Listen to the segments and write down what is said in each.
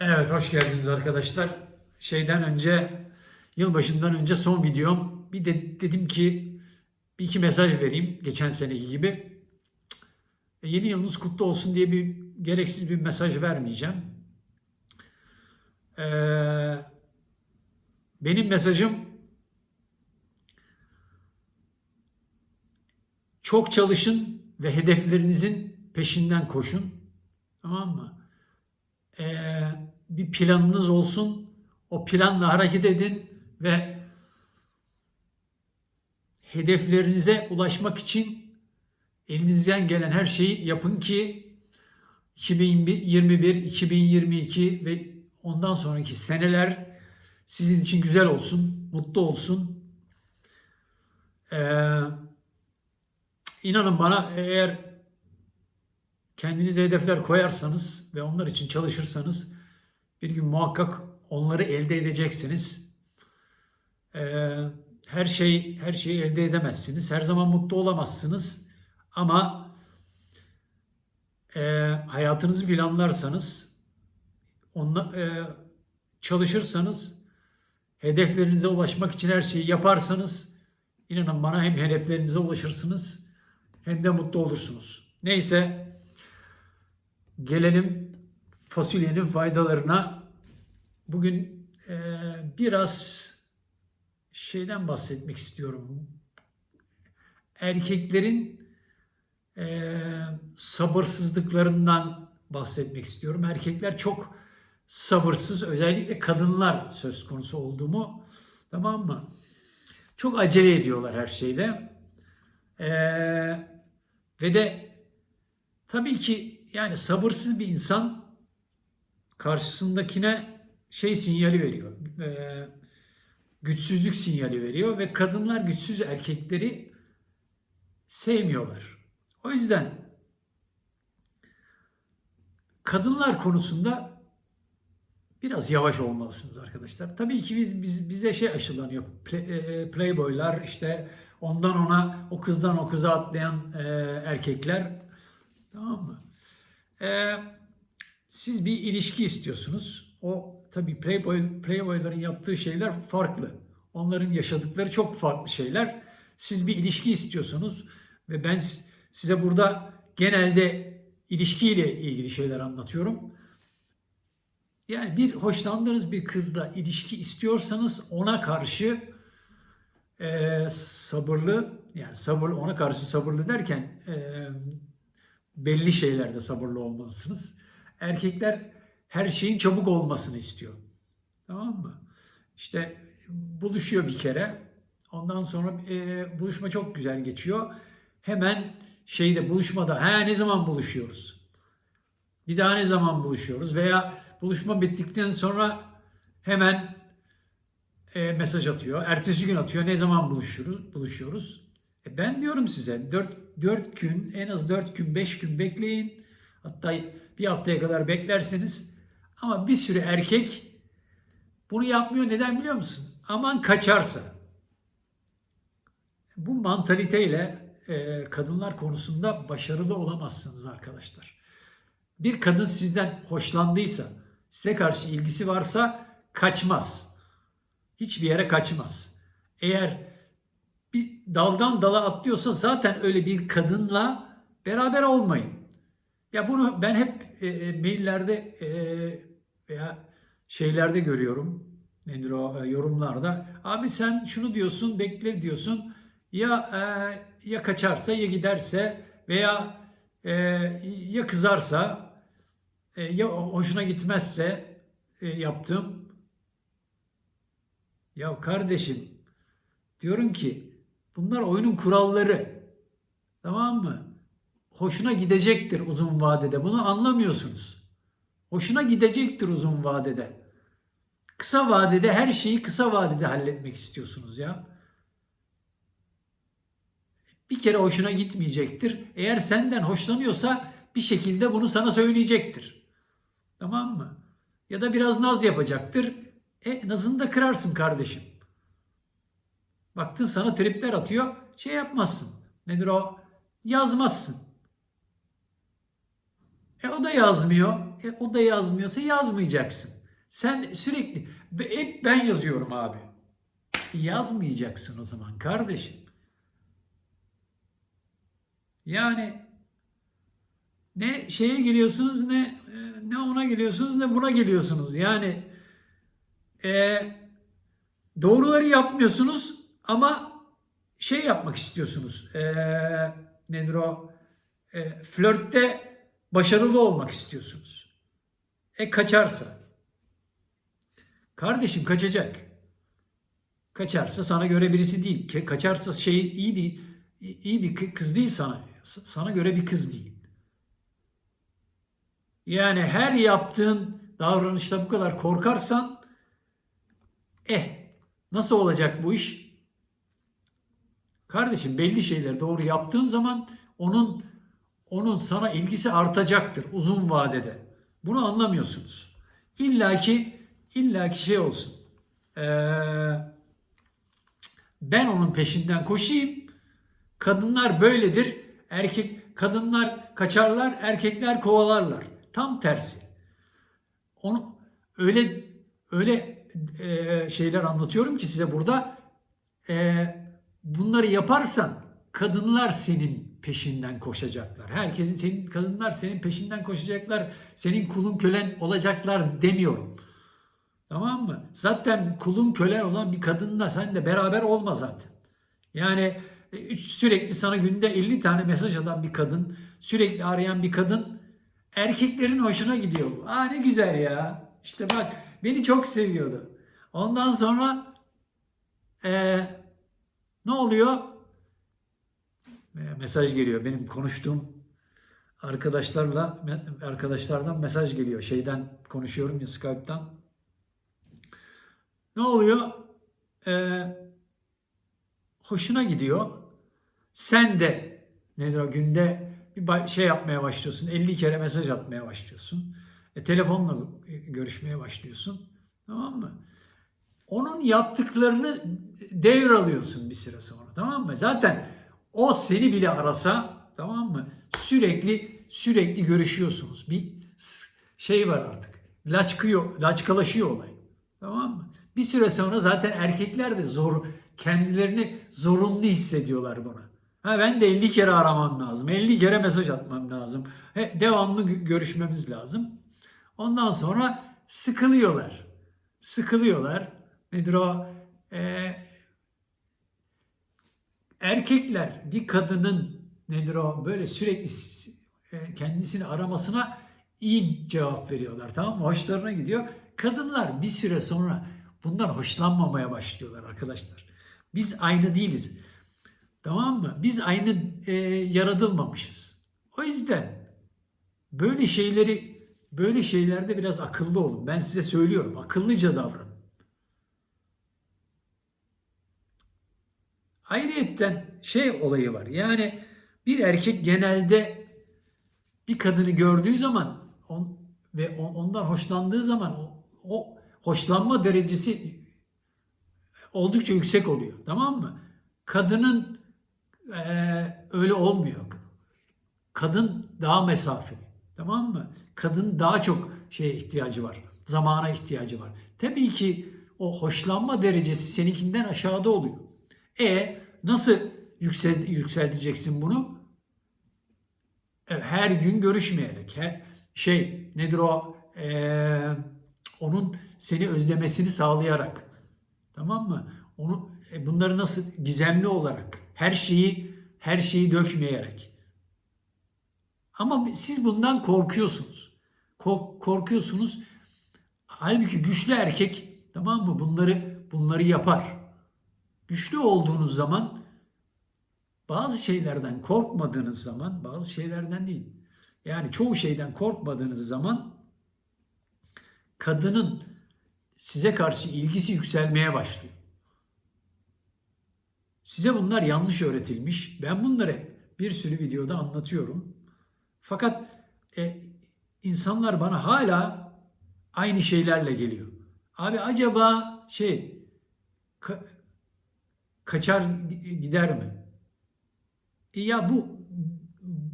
Evet, hoş geldiniz arkadaşlar. Şeyden önce, yılbaşından önce son videom. Bir de dedim ki bir iki mesaj vereyim geçen seneki gibi. E, yeni yılınız kutlu olsun diye bir gereksiz bir mesaj vermeyeceğim. Ee, benim mesajım çok çalışın ve hedeflerinizin peşinden koşun. Tamam mı? Ee, bir planınız olsun. O planla hareket edin ve hedeflerinize ulaşmak için elinizden gelen her şeyi yapın ki 2021, 2022 ve ondan sonraki seneler sizin için güzel olsun, mutlu olsun. Ee, inanın bana eğer kendinize hedefler koyarsanız ve onlar için çalışırsanız bir gün muhakkak onları elde edeceksiniz. Ee, her şey her şeyi elde edemezsiniz. Her zaman mutlu olamazsınız. Ama e, hayatınızı planlarsanız, onla, e, çalışırsanız, hedeflerinize ulaşmak için her şeyi yaparsanız, inanın bana hem hedeflerinize ulaşırsınız hem de mutlu olursunuz. Neyse, gelelim fasulyenin faydalarına. Bugün e, biraz şeyden bahsetmek istiyorum. Erkeklerin e, sabırsızlıklarından bahsetmek istiyorum. Erkekler çok sabırsız, özellikle kadınlar söz konusu olduğumu, tamam mı? Çok acele ediyorlar her şeyde. E, ve de tabii ki yani sabırsız bir insan karşısındakine şey sinyali veriyor. E, güçsüzlük sinyali veriyor ve kadınlar güçsüz erkekleri sevmiyorlar. O yüzden kadınlar konusunda biraz yavaş olmalısınız arkadaşlar. Tabii ki biz, biz bize şey aşılanıyor. Play, e, playboylar işte ondan ona o kızdan o kıza atlayan e, erkekler tamam mı? E, siz bir ilişki istiyorsunuz. O tabii playboy playboyların yaptığı şeyler farklı. Onların yaşadıkları çok farklı şeyler. Siz bir ilişki istiyorsunuz ve ben size burada genelde ilişkiyle ilgili şeyler anlatıyorum. Yani bir hoşlandığınız bir kızla ilişki istiyorsanız ona karşı e, sabırlı yani sabır ona karşı sabırlı derken e, belli şeylerde sabırlı olmalısınız. Erkekler her şeyin çabuk olmasını istiyor. Tamam mı? İşte buluşuyor bir kere. Ondan sonra e, buluşma çok güzel geçiyor. Hemen şeyde buluşmada ha ne zaman buluşuyoruz? Bir daha ne zaman buluşuyoruz? Veya buluşma bittikten sonra hemen e, mesaj atıyor. Ertesi gün atıyor. Ne zaman buluşuyoruz? buluşuyoruz? E ben diyorum size 4, 4 gün en az 4 gün 5 gün bekleyin. Hatta bir haftaya kadar beklerseniz ama bir sürü erkek bunu yapmıyor. Neden biliyor musun? Aman kaçarsa. Bu mantaliteyle e, kadınlar konusunda başarılı olamazsınız arkadaşlar. Bir kadın sizden hoşlandıysa, size karşı ilgisi varsa kaçmaz. Hiçbir yere kaçmaz. Eğer bir daldan dala atlıyorsa zaten öyle bir kadınla beraber olmayın. Ya bunu ben hep e, maillerde e, veya şeylerde görüyorum. Nedir o e, yorumlarda. Abi sen şunu diyorsun, bekle diyorsun. Ya e, ya kaçarsa ya giderse veya e, ya kızarsa e, ya hoşuna gitmezse e, yaptım. Ya kardeşim diyorum ki bunlar oyunun kuralları. Tamam mı? hoşuna gidecektir uzun vadede. Bunu anlamıyorsunuz. Hoşuna gidecektir uzun vadede. Kısa vadede her şeyi kısa vadede halletmek istiyorsunuz ya. Bir kere hoşuna gitmeyecektir. Eğer senden hoşlanıyorsa bir şekilde bunu sana söyleyecektir. Tamam mı? Ya da biraz naz yapacaktır. E nazını da kırarsın kardeşim. Baktın sana tripler atıyor. Şey yapmazsın. Nedir o? Yazmazsın. E o da yazmıyor. E, o da yazmıyorsa yazmayacaksın. Sen sürekli hep ben yazıyorum abi. Yazmayacaksın o zaman kardeşim. Yani ne şeye geliyorsunuz ne e, ne ona geliyorsunuz ne buna geliyorsunuz. Yani e, doğruları yapmıyorsunuz ama şey yapmak istiyorsunuz. E, nedir o? E, flörtte başarılı olmak istiyorsunuz. E kaçarsa. Kardeşim kaçacak. Kaçarsa sana göre birisi değil. Kaçarsa şey iyi bir iyi bir kı- kız değil sana. Sana göre bir kız değil. Yani her yaptığın davranışta bu kadar korkarsan eh nasıl olacak bu iş? Kardeşim belli şeyleri doğru yaptığın zaman onun onun sana ilgisi artacaktır uzun vadede. Bunu anlamıyorsunuz. İlla ki illa ki şey olsun. Ee, ben onun peşinden koşayım. Kadınlar böyledir. Erkek kadınlar kaçarlar, erkekler kovalarlar. Tam tersi. Onu öyle öyle e, şeyler anlatıyorum ki size burada e, bunları yaparsan kadınlar senin peşinden koşacaklar. Herkesin senin kadınlar senin peşinden koşacaklar. Senin kulun kölen olacaklar demiyorum. Tamam mı? Zaten kulun kölen olan bir kadınla sen de beraber olma zaten. Yani e, sürekli sana günde 50 tane mesaj atan bir kadın, sürekli arayan bir kadın erkeklerin hoşuna gidiyor. Aa ne güzel ya. İşte bak beni çok seviyordu. Ondan sonra eee, ne oluyor? E, mesaj geliyor. Benim konuştuğum arkadaşlarla arkadaşlardan mesaj geliyor. Şeyden konuşuyorum ya Skype'tan. Ne oluyor? Ee, hoşuna gidiyor. Sen de nedir o günde bir şey yapmaya başlıyorsun. 50 kere mesaj atmaya başlıyorsun. E, telefonla görüşmeye başlıyorsun. Tamam mı? Onun yaptıklarını devralıyorsun bir süre sonra. Tamam mı? Zaten o seni bile arasa tamam mı? Sürekli sürekli görüşüyorsunuz. Bir şey var artık. Laçkıyor, laçkalaşıyor olay. Tamam mı? Bir süre sonra zaten erkekler de zor kendilerini zorunlu hissediyorlar buna. Ha ben de 50 kere aramam lazım. 50 kere mesaj atmam lazım. He, devamlı gö- görüşmemiz lazım. Ondan sonra sıkılıyorlar. Sıkılıyorlar. Nedir o? Ee, erkekler bir kadının nedir o böyle sürekli e, kendisini aramasına iyi cevap veriyorlar tamam mı? Hoşlarına gidiyor. Kadınlar bir süre sonra bundan hoşlanmamaya başlıyorlar arkadaşlar. Biz aynı değiliz. Tamam mı? Biz aynı e, yaratılmamışız. O yüzden böyle şeyleri böyle şeylerde biraz akıllı olun. Ben size söylüyorum. Akıllıca davranın. Ayrıyetten şey olayı var. Yani bir erkek genelde bir kadını gördüğü zaman on, ve on- ondan hoşlandığı zaman o, o hoşlanma derecesi oldukça yüksek oluyor. Tamam mı? Kadının eee, öyle olmuyor. Kadın daha mesafeli. Tamam mı? Kadın daha çok şeye ihtiyacı var. Zamana ihtiyacı var. Tabii ki o hoşlanma derecesi seninkinden aşağıda oluyor. E nasıl yüksel, yükselteceksin bunu? Her gün görüşmeyerek. Her, şey nedir o? Ee, onun seni özlemesini sağlayarak. Tamam mı? Onu e, bunları nasıl gizemli olarak, her şeyi her şeyi dökmeyerek. Ama siz bundan korkuyorsunuz. Kork- korkuyorsunuz. Halbuki güçlü erkek tamam mı? Bunları bunları yapar. Güçlü olduğunuz zaman bazı şeylerden korkmadığınız zaman, bazı şeylerden değil. Yani çoğu şeyden korkmadığınız zaman kadının size karşı ilgisi yükselmeye başlıyor. Size bunlar yanlış öğretilmiş. Ben bunları bir sürü videoda anlatıyorum. Fakat e, insanlar bana hala aynı şeylerle geliyor. Abi acaba şey kaçar gider mi? E ya bu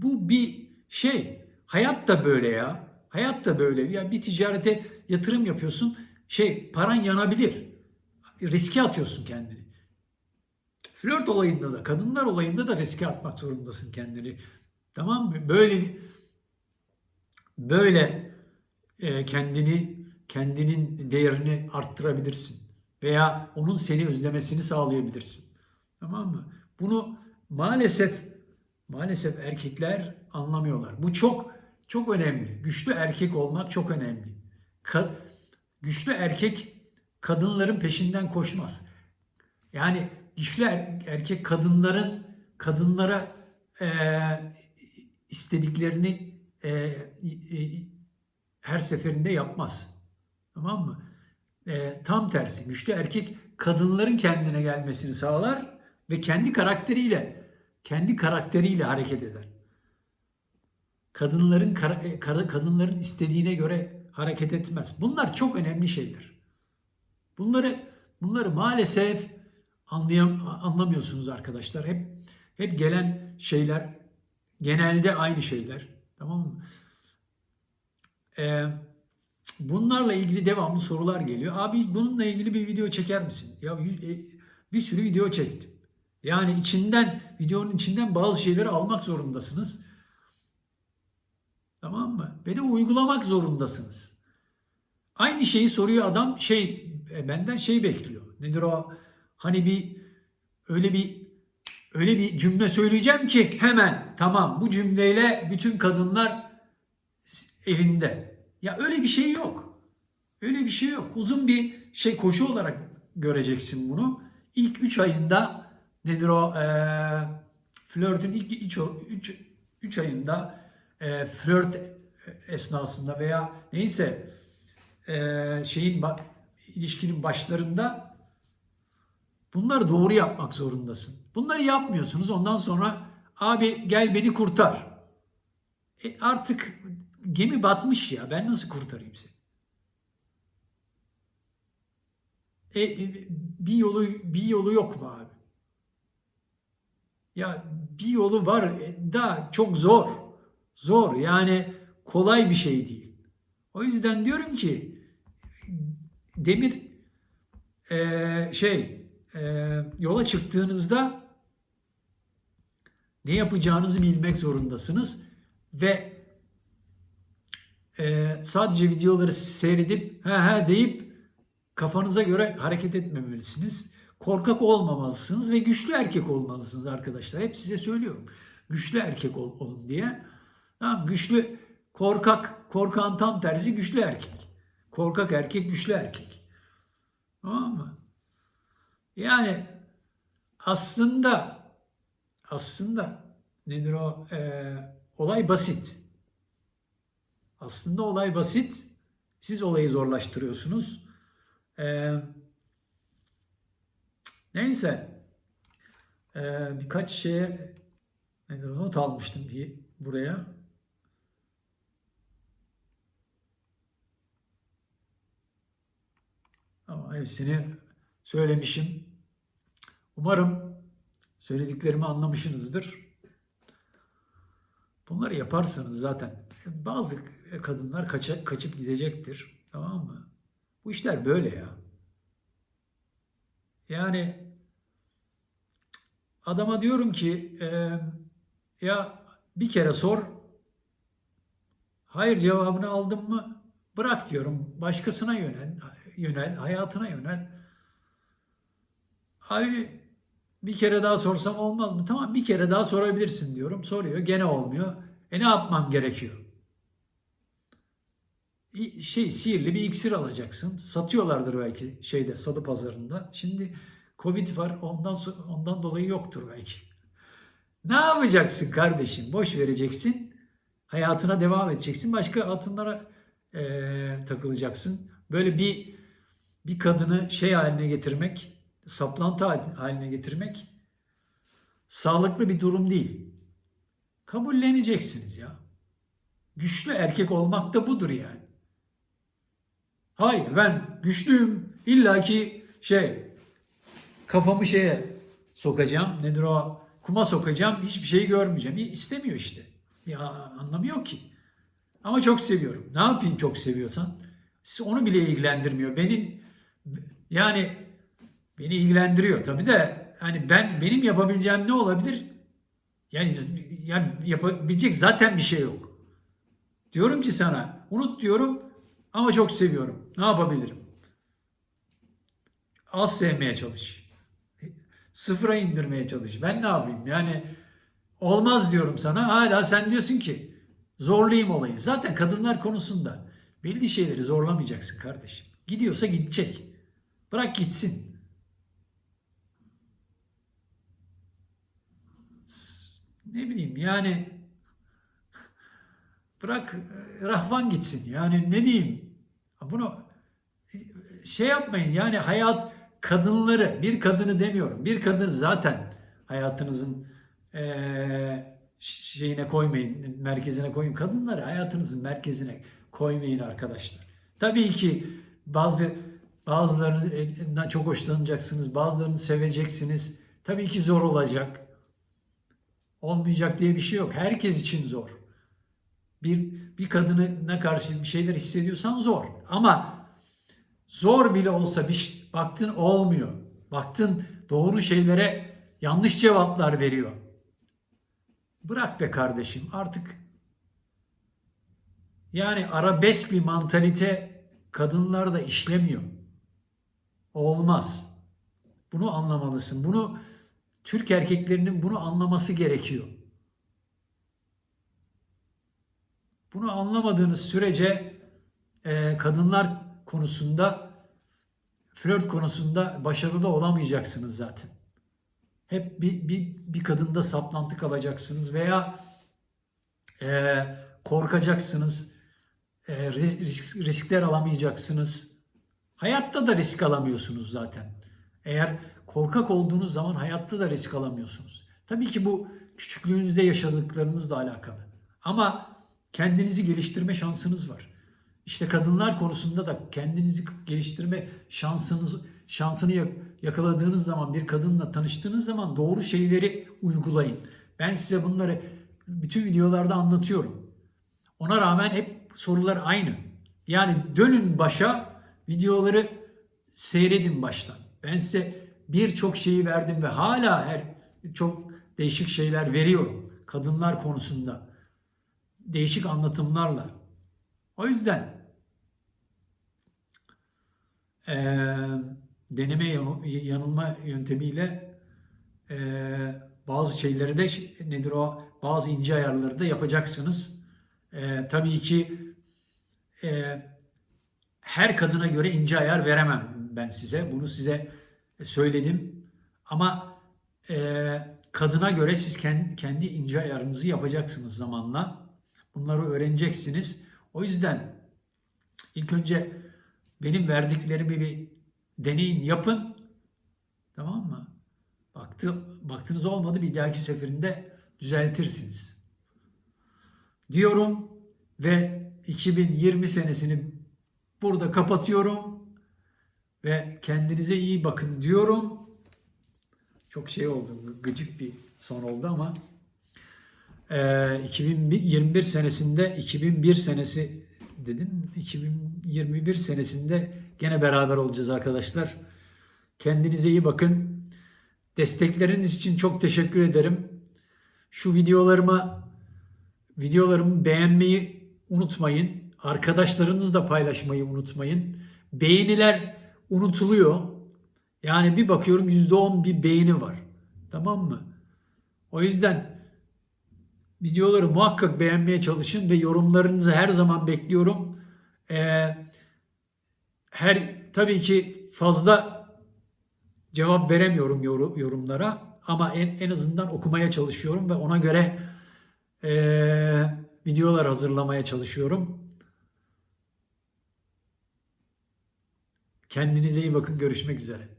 bu bir şey. Hayat da böyle ya. Hayat da böyle. Ya bir ticarete yatırım yapıyorsun. Şey paran yanabilir. Riske atıyorsun kendini. Flört olayında da, kadınlar olayında da riske atmak zorundasın kendini. Tamam mı? Böyle böyle e, kendini kendinin değerini arttırabilirsin veya onun seni özlemesini sağlayabilirsin. Tamam mı? Bunu maalesef maalesef erkekler anlamıyorlar. Bu çok çok önemli. Güçlü erkek olmak çok önemli. Ka- güçlü erkek kadınların peşinden koşmaz. Yani güçlü er- erkek kadınların kadınlara eee, istediklerini eee, e, her seferinde yapmaz. Tamam mı? Eee, tam tersi. Güçlü erkek kadınların kendine gelmesini sağlar ve kendi karakteriyle kendi karakteriyle hareket eder. Kadınların kara- e, kara- kadınların istediğine göre hareket etmez. Bunlar çok önemli şeyler. Bunları bunları maalesef anlayam anlamıyorsunuz arkadaşlar. Hep hep gelen şeyler genelde aynı şeyler. Tamam mı? Ee, bunlarla ilgili devamlı sorular geliyor. Abi bununla ilgili bir video çeker misin? Ya e, bir sürü video çektim. Yani içinden videonun içinden bazı şeyleri almak zorundasınız. Tamam mı? Ve de uygulamak zorundasınız. Aynı şeyi soruyor adam şey e, benden şey bekliyor. Nedir o? Hani bir öyle bir öyle bir cümle söyleyeceğim ki hemen tamam bu cümleyle bütün kadınlar elinde. Ya öyle bir şey yok. Öyle bir şey yok. Uzun bir şey koşu olarak göreceksin bunu. İlk 3 ayında nedir o? Ee, flörtün ilk 3 3 ayında e, flört esnasında veya neyse e, şeyin ilişkinin başlarında bunları doğru yapmak zorundasın. Bunları yapmıyorsunuz. Ondan sonra abi gel beni kurtar. E artık gemi batmış ya. Ben nasıl kurtarayım seni? E, e, bir yolu bir yolu yok mu abi? Ya bir yolu var e, da çok zor. Zor yani kolay bir şey değil. O yüzden diyorum ki demir e, şey e, yola çıktığınızda ne yapacağınızı bilmek zorundasınız ve e, sadece videoları seyredip he he deyip kafanıza göre hareket etmemelisiniz. Korkak olmamalısınız ve güçlü erkek olmalısınız arkadaşlar. Hep size söylüyorum. Güçlü erkek ol, olun diye. Tamam güçlü korkak korkan tam tersi güçlü erkek. Korkak erkek güçlü erkek. Tamam mı? Yani aslında aslında nedir o? Ee, olay basit. Aslında olay basit. Siz olayı zorlaştırıyorsunuz. Ee, neyse. Ee, birkaç şeye not almıştım bir buraya. Ama hepsini söylemişim. Umarım söylediklerimi anlamışsınızdır. Bunları yaparsanız zaten bazı kadınlar kaça, kaçıp gidecektir. Tamam mı? Bu işler böyle ya. Yani adama diyorum ki e, ya bir kere sor. Hayır cevabını aldın mı? Bırak diyorum. Başkasına yönel, yönel, hayatına yönel. Abi bir kere daha sorsam olmaz mı? Tamam bir kere daha sorabilirsin diyorum. Soruyor. Gene olmuyor. E ne yapmam gerekiyor? Şey sihirli bir iksir alacaksın. Satıyorlardır belki şeyde salı pazarında. Şimdi Covid var ondan ondan dolayı yoktur belki. Ne yapacaksın kardeşim? Boş vereceksin. Hayatına devam edeceksin. Başka hatunlara eee, takılacaksın. Böyle bir bir kadını şey haline getirmek, saplantı hal- haline getirmek sağlıklı bir durum değil. Kabulleneceksiniz ya. Güçlü erkek olmak da budur yani. Hayır ben güçlüyüm. İlla ki şey kafamı şeye sokacağım. Nedir o? Kuma sokacağım. Hiçbir şey görmeyeceğim. İstemiyor işte. Ya anlamıyor ki. Ama çok seviyorum. Ne yapayım çok seviyorsan? Onu bile ilgilendirmiyor. Beni yani beni ilgilendiriyor tabii de hani ben benim yapabileceğim ne olabilir? Yani, yani yapabilecek zaten bir şey yok. Diyorum ki sana unut diyorum ama çok seviyorum. Ne yapabilirim? Az sevmeye çalış. Sıfıra indirmeye çalış. Ben ne yapayım? Yani olmaz diyorum sana. Hala sen diyorsun ki zorlayayım olayı. Zaten kadınlar konusunda belli şeyleri zorlamayacaksın kardeşim. Gidiyorsa gidecek. Bırak gitsin. Ne bileyim yani bırak e, rahvan gitsin. Yani ne diyeyim? Bunu e, şey yapmayın. Yani hayat kadınları, bir kadını demiyorum. Bir kadın zaten hayatınızın eee, şeyine koymayın, merkezine koyun. Kadınları hayatınızın merkezine koymayın arkadaşlar. Tabii ki bazı bazılarından çok hoşlanacaksınız, bazılarını seveceksiniz. Tabii ki zor olacak. Olmayacak diye bir şey yok. Herkes için zor. Bir bir kadına karşı bir şeyler hissediyorsan zor. Ama zor bile olsa bir baktın olmuyor. Baktın doğru şeylere yanlış cevaplar veriyor. Bırak be kardeşim artık yani arabesk bir mantalite kadınlarda işlemiyor. Olmaz. Bunu anlamalısın. Bunu Türk erkeklerinin bunu anlaması gerekiyor. Bunu anlamadığınız sürece e, kadınlar konusunda flört konusunda başarılı olamayacaksınız zaten. Hep bir, bir, bir kadında saplantı kalacaksınız veya e, korkacaksınız, e, risk, riskler alamayacaksınız. Hayatta da risk alamıyorsunuz zaten. Eğer korkak olduğunuz zaman hayatta da risk alamıyorsunuz. Tabii ki bu küçüklüğünüzde yaşadıklarınızla alakalı. Ama kendinizi geliştirme şansınız var. İşte kadınlar konusunda da kendinizi geliştirme şansınız şansını yakaladığınız zaman bir kadınla tanıştığınız zaman doğru şeyleri uygulayın. Ben size bunları bütün videolarda anlatıyorum. Ona rağmen hep sorular aynı. Yani dönün başa videoları seyredin baştan. Ben size birçok şeyi verdim ve hala her çok değişik şeyler veriyorum kadınlar konusunda. Değişik anlatımlarla. O yüzden e, deneme yanılma yöntemiyle e, bazı şeyleri de nedir o bazı ince ayarları da yapacaksınız. E, tabii ki e, her kadına göre ince ayar veremem ben size. Bunu size söyledim. Ama e, kadına göre siz kendi, ince ayarınızı yapacaksınız zamanla. Bunları öğreneceksiniz. O yüzden ilk önce benim verdiklerimi bir deneyin, yapın. Tamam mı? Baktı, baktınız olmadı bir dahaki seferinde düzeltirsiniz. Diyorum ve 2020 senesini burada kapatıyorum ve kendinize iyi bakın diyorum. Çok şey oldu, gıcık bir son oldu ama e, 2021 senesinde 2001 senesi dedim 2021 senesinde gene beraber olacağız arkadaşlar. Kendinize iyi bakın. Destekleriniz için çok teşekkür ederim. Şu videolarıma videolarımı beğenmeyi unutmayın. Arkadaşlarınızla paylaşmayı unutmayın. Beğeniler unutuluyor. Yani bir bakıyorum %10 bir beğeni var. Tamam mı? O yüzden videoları muhakkak beğenmeye çalışın ve yorumlarınızı her zaman bekliyorum. Ee, her tabii ki fazla cevap veremiyorum yorumlara ama en, en azından okumaya çalışıyorum ve ona göre e, videolar hazırlamaya çalışıyorum. Kendinize iyi bakın. Görüşmek üzere.